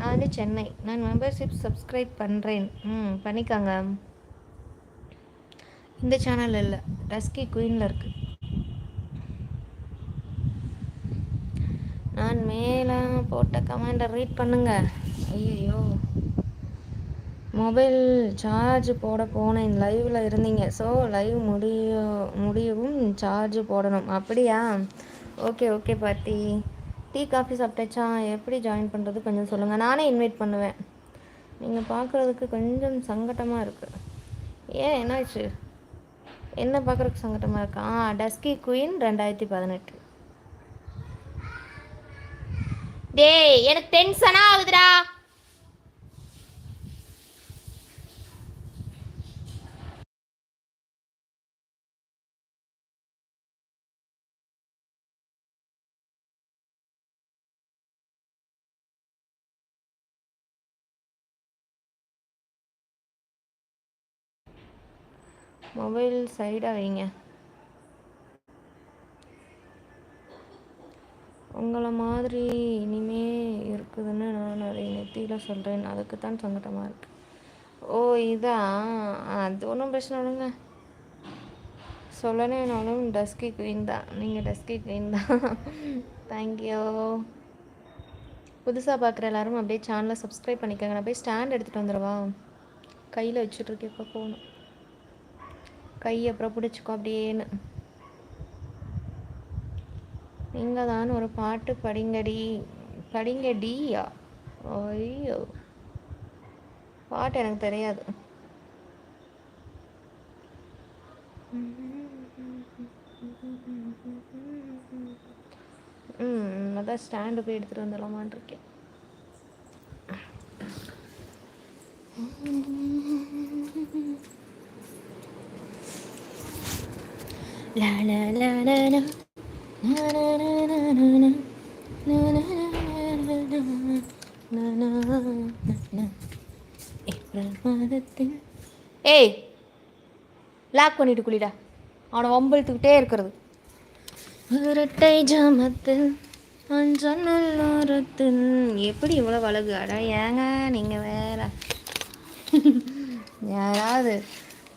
நான் வந்து சென்னை. நான் மெம்பர்ஷிப் சப்ஸ்கிரைப் பண்ணுறேன் ம் பண்ணிக்காங்க. இந்த சேனல் இல்லை. டஸ்கி குயினில் இருக்குது நான் மேலே போட்ட கமெண்டை ரீட் பண்ணுங்க. ஐயோ மொபைல் சார்ஜ் போட போனேன். லைவில் இருந்தீங்க. ஸோ லைவ் முடிய முடியவும் சார்ஜ் போடணும். அப்படியா? ஓகே ஓகே பாட்டி டீ காஃபி சாப்பிட்டாச்சா? எப்படி ஜாயின் பண்ணுறது கொஞ்சம் சொல்லுங்கள் நானே இன்வைட் பண்ணுவேன். நீங்கள் பார்க்குறதுக்கு கொஞ்சம் சங்கட்டமாக இருக்குது ஏன்? என்னாச்சு? என்ன பார்க்குறதுக்கு சங்கட்டமாக இருக்கா? ஆ டஸ்கி குயின் ரெண்டாயிரத்தி பதினெட்டு. டேய் எனக்கு டென்ஷனா மொபைல் சைடாக வைங்க. உங்களை மாதிரி இனிமே இருக்குதுன்னு நான் அதை நெத்தியில் சொல்கிறேன் அதுக்கு தான் சங்கடமாக இருக்கு. ஓ இதான் அது ஒன்றும் பிரச்சனை இல்லைங்க. சொல்லணும்னாலும் டஸ்கி குயின் தான். நீங்கள் டஸ்கி குயின் தான். தேங்க்யூ புதுசாக பார்க்குற எல்லாரும் அப்படியே சேனலை சப்ஸ்கிரைப் பண்ணிக்கோங்க. நான் போய் ஸ்டாண்ட் எடுத்துகிட்டு வந்துடுவா? கையில் வச்சுட்ருக்கேன் இப்போ போகணும். கை அப்புறம் பிடிச்சிக்கோ அப்படியேன்னு. நீங்கள் தான் ஒரு பாட்டு படிங்கடி. படிங்கடியா ஐயோ. பாட்டு எனக்கு தெரியாது. ம் அதான் ஸ்டாண்டு போய் எடுத்துகிட்டு வந்துடலாமான் இருக்கேன் லா லா லா லா லா ஏய் லாக் பண்ணிட்டு குளிடா. அவனை வம்பிழுத்துக்கிட்டே இருக்கிறது. இரட்டை ஜாமத்தில் அஞ்சன்னல்லோரத்தில் எப்படி இவ்வளோ அழகு? அடா ஏங்க நீங்கள் வேற. யாராவது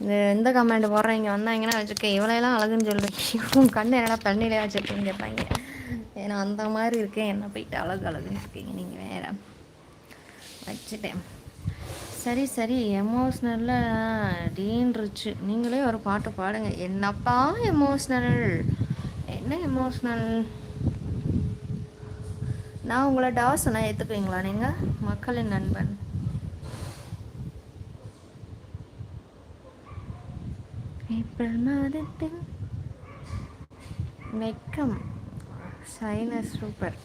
இந்த எந்த கமெண்ட் இங்கே வந்தாங்கன்னா வச்சுருக்கேன் இவ்வளோலாம் அழகுன்னு சொல்கிறீங்க கண்ணு என்னடா தண்ணியிலே வச்சுருக்கீங்க கேட்பாங்க ஏன்னா அந்த மாதிரி இருக்கேன். என்ன போயிட்டு அழகு அழகுன்னு இருக்கீங்க? நீங்கள் வேற. வச்சுட்டேன். சரி சரி. எமோஷ்னலில் டீன்றுச்சு நீங்களே ஒரு பாட்டு பாடுங்க. என்னப்பா எமோஷ்னல் என்ன எமோஷ்னல் நான் உங்களை டாஸ்னா ஏற்றுக்குவீங்களா நீங்கள் மக்களின் நண்பன். ஏப்ரல் மாதத்தில் வெக்கம் சைனஸ் சூப்பர்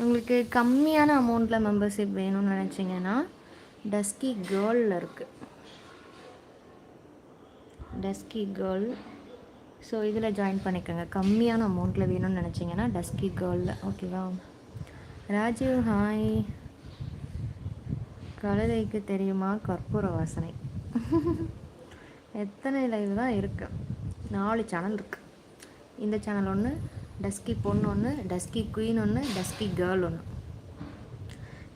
உங்களுக்கு கம்மியான அமௌண்ட்டில் மெம்பர்ஷிப் வேணும்னு நினச்சிங்கன்னா டஸ்கி கேர்ளில் இருக்குது டஸ்கி கேர்ள் ஸோ இதில் ஜாயின் பண்ணிக்கோங்க. கம்மியான அமௌண்ட்டில் வேணும்னு நினச்சிங்கன்னா டஸ்கி கேர்ளில் ஓகேவா ராஜீவ் ஹாய் கழுதைக்கு தெரியுமா? கற்பூர வாசனை எத்தனை லைவ் தான் இருக்குது நாலு சேனல் இருக்குது இந்த சேனல் ஒன்று டஸ்கி பொண்ணு ஒன்று டஸ்கி குயின் ஒன்று டஸ்கி கேர்ள் ஒன்று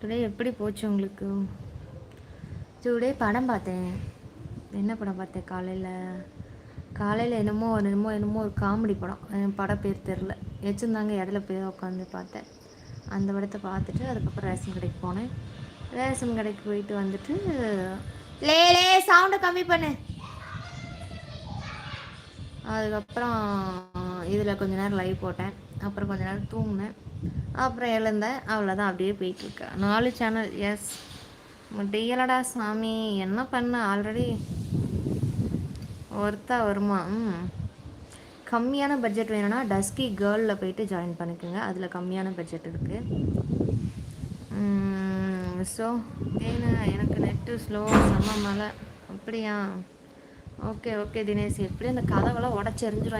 டுடே எப்படி போச்சு உங்களுக்கு? டுடே படம் பார்த்தேன். என்ன படம் பார்த்தேன் காலையில்? காலையில் என்னமோ என்னமோ என்னமோ ஒரு காமெடி படம். படம் பேர் தெரில வச்சுருந்தாங்க இடத்துல போய் உட்காந்து பார்த்தேன். அந்த படத்தை பார்த்துட்டு அதுக்கப்புறம் ரேஷன் கடைக்கு போனேன். ரேஷன் கடைக்கு போயிட்டு வந்துட்டு லே லே சவுண்டை கம்மி பண்ணு. அதுக்கப்புறம் இதில் கொஞ்ச நேரம் லைவ் போட்டேன். அப்புறம் கொஞ்ச நேரம் தூங்கினேன். அப்புறம் எழுந்தேன். அவ்வளோதான் அப்படியே போயிட்டுருக்கேன் நாலு சேனல் எஸ் முடியலடா சாமி. என்ன பண்ண? ஆல்ரெடி ஒருத்தா வருமா? ம். கம்மியான பட்ஜெட் வேணும்னா டஸ்கி கேர்ளில் போயிட்டு ஜாயின் பண்ணிக்கோங்க. அதில் கம்மியான பட்ஜெட் இருக்குது ஸோ ஏன்னா எனக்கு நெட்டு ஸ்லோ செம்ம மழை. அப்படியா? Okay okay Dinesh. எப்படி அந்த கதவெல்லாம் உடச்சி எறிஞ்சிடும்